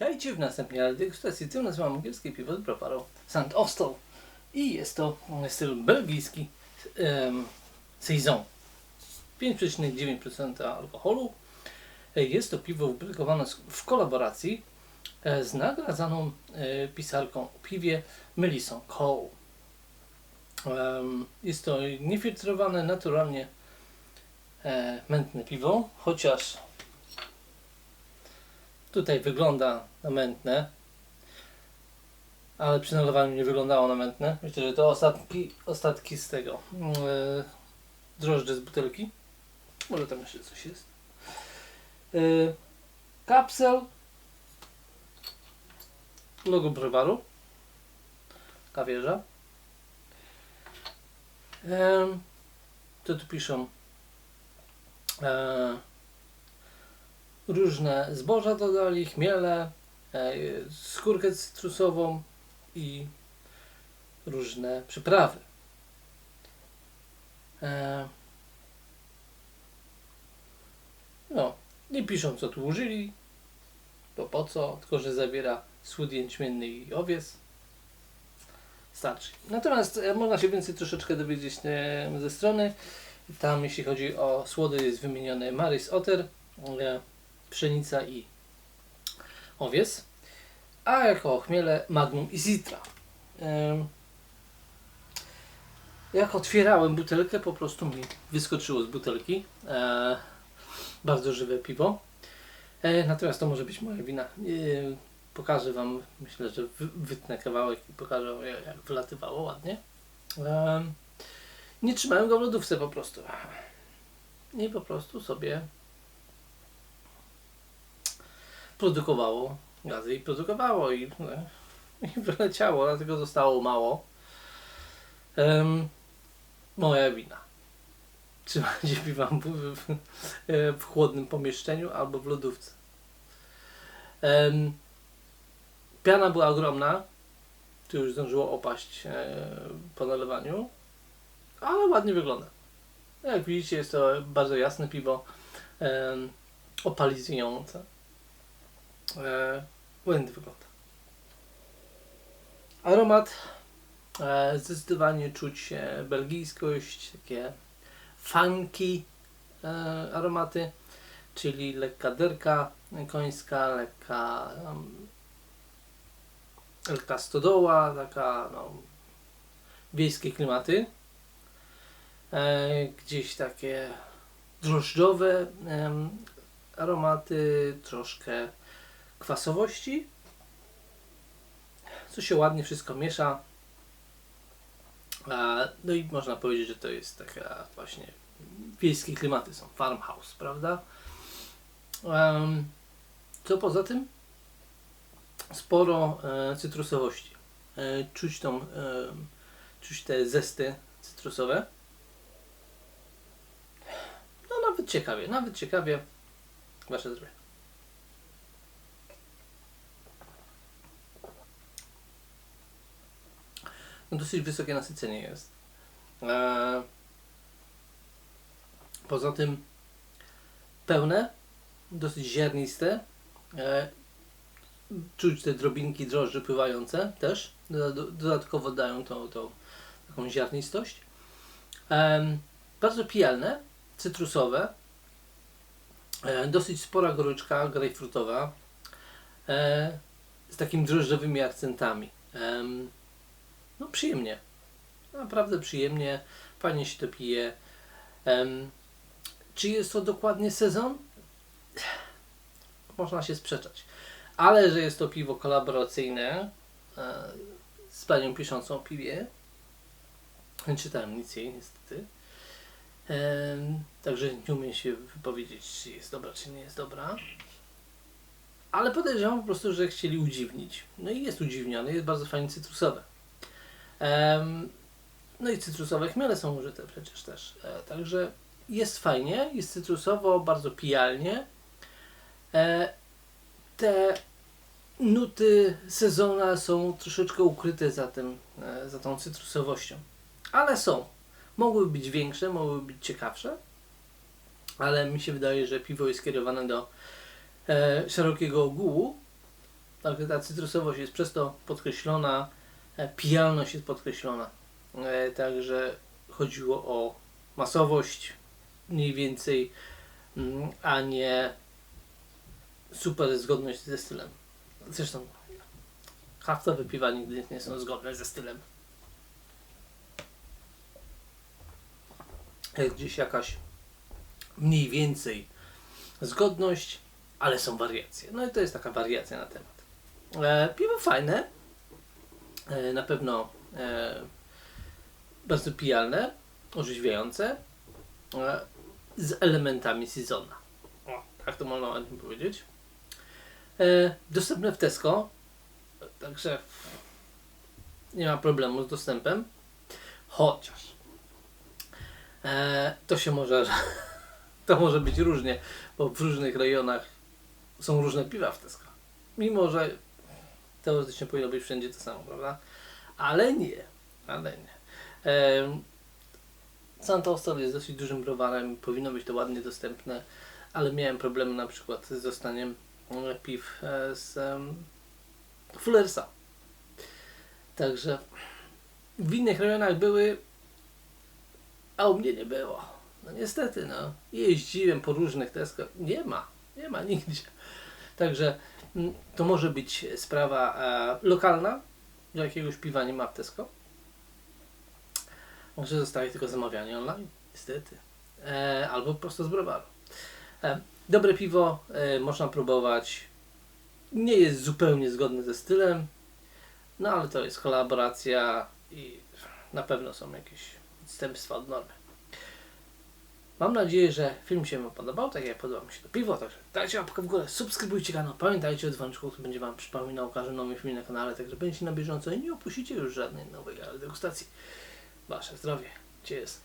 Witajcie w następnej degustacji. Tym nazywam angielskie piwo z browaru St. Austell. I jest to styl belgijski um, Saison. 5,9% alkoholu. Jest to piwo wyprodukowane w kolaboracji e, z nagradzaną e, pisarką o piwie Melissą Cole. Um, jest to niefiltrowane, naturalnie e, mętne piwo, chociaż Tutaj wygląda na mętne, ale przy nalewaniu nie wyglądało na mętne. Myślę, że to ostatki, ostatki z tego yy, z butelki. Może tam jeszcze coś jest. Yy, kapsel. Logo browaru. Kawierza. Yy, co tu piszą? Yy, różne zboża dodali, chmiele, e, skórkę cytrusową i różne przyprawy. E, no, nie piszą co tu użyli, bo po co, tylko że zawiera słód jęczmienny i owiec. Starczy. Natomiast e, można się więcej troszeczkę dowiedzieć ze strony. Tam jeśli chodzi o słody jest wymieniony Maris Otter pszenica i owiec, a jako chmiele Magnum i Citra. Jak otwierałem butelkę, po prostu mi wyskoczyło z butelki. E, bardzo żywe piwo. E, natomiast to może być moja wina. E, pokażę Wam, myślę, że wytnę kawałek i pokażę jak wylatywało ładnie. Nie trzymałem go w lodówce po prostu. I po prostu sobie produkowało gazy i produkowało i, no, i wyleciało, dlatego zostało mało. Um, moja wina. Trzymajcie piwa w, w, w, chłodnym pomieszczeniu albo w lodówce. Um, piana była ogromna. To już zdążyło opaść e, po nalewaniu. Ale ładnie wygląda. Jak widzicie jest to bardzo jasne piwo. E, e, ładnie wygląda. Aromat e, zdecydowanie czuć belgijskość, takie funky e, aromaty, czyli lekka derka końska, lekka um, lekka stodoła, taka no, wiejskie klimaty. E, gdzieś takie drożdżowe aromaty, troszkę kwasowości. Co się ładnie wszystko miesza. No i można powiedzieć, że to jest taka właśnie wiejskie klimaty są, farmhouse, prawda? Co poza tym? Sporo e, cytrusowości. E, czuć tą, czuć te zesty cytrusowe. No nawet ciekawie, nawet ciekawie. Wasze zdrowie. Dosyć wysokie nasycenie jest. E, poza tym pełne, dosyć ziarniste. E, czuć te drobinki drożdży pływające też. Dodatkowo dają tą, tą taką ziarnistość. E, bardzo pijalne, cytrusowe. Dosyć spora goryczka grejpfrutowa. Z takimi drożdżowymi akcentami. No przyjemnie. Naprawdę przyjemnie, fajnie się to pije. Um, czy jest to dokładnie sezon? Można się sprzeczać. Ale że jest to piwo kolaboracyjne e, z panią piszącą o piwie, nie czytałem nic jej niestety. E, także nie umiem się wypowiedzieć, czy jest dobra, czy nie jest dobra. Ale podejrzewam po prostu, że chcieli udziwnić. No i jest udziwniony, jest bardzo fajnie cytrusowe. No i cytrusowe chmiele są użyte przecież też. E, także jest fajnie, jest cytrusowo, bardzo pijalnie. E, te nuty sezona są troszeczkę ukryte za, tym, e, za tą cytrusowością. Ale są. Mogłyby być większe, mogłyby być ciekawsze, ale mi się wydaje, że piwo jest skierowane do szerokiego ogółu Także ta cytrusowość jest przez to podkreślona, pijalność jest podkreślona. E, Także chodziło o masowość mniej więcej, mm, a nie super zgodność ze stylem. Zresztą haftowe piwa nigdy nie są zgodne ze stylem. Jest gdzieś jakaś mniej więcej zgodność, ale są wariacje. No i to jest taka wariacja na temat. E, piwo fajne, e, na pewno e, bardzo pijalne, orzeźwiające, e, z elementami sezona. O, tak to można ładnie powiedzieć. E, dostępne w Tesco, także nie ma problemu z dostępem, chociaż e, to się może to może być różnie, bo w różnych rejonach są różne piwa w Tesco. Mimo, że teoretycznie powinno być wszędzie to samo, prawda? Ale nie, ale nie. Em, Santostor jest dosyć dużym browarem, powinno być to ładnie dostępne, ale miałem problemy na przykład z dostaniem e, piw e, z em, Fullersa. Także w innych rejonach były, a u mnie nie było. No niestety, no. Jeździłem po różnych Tesco. Nie ma. Nie ma nigdzie. Także to może być sprawa e, lokalna, że jakiegoś piwa nie ma w Tesco. Może zostaje tylko zamawianie online. Niestety. E, albo po prostu z browaru. E, dobre piwo można próbować. Nie jest zupełnie zgodne ze stylem. No ale to jest kolaboracja i na pewno są jakieś odstępstwa od normy. Mam nadzieję, że film się Wam podobał, tak jak podoba mi się to piwo, także dajcie łapkę w górę, subskrybujcie kanał, pamiętajcie o dzwoneczku, który będzie Wam przypominał o każdym nowym filmie na kanale, także będziecie na bieżąco i nie opuścicie już żadnej nowej degustacji. Wasze zdrowie. Cheers.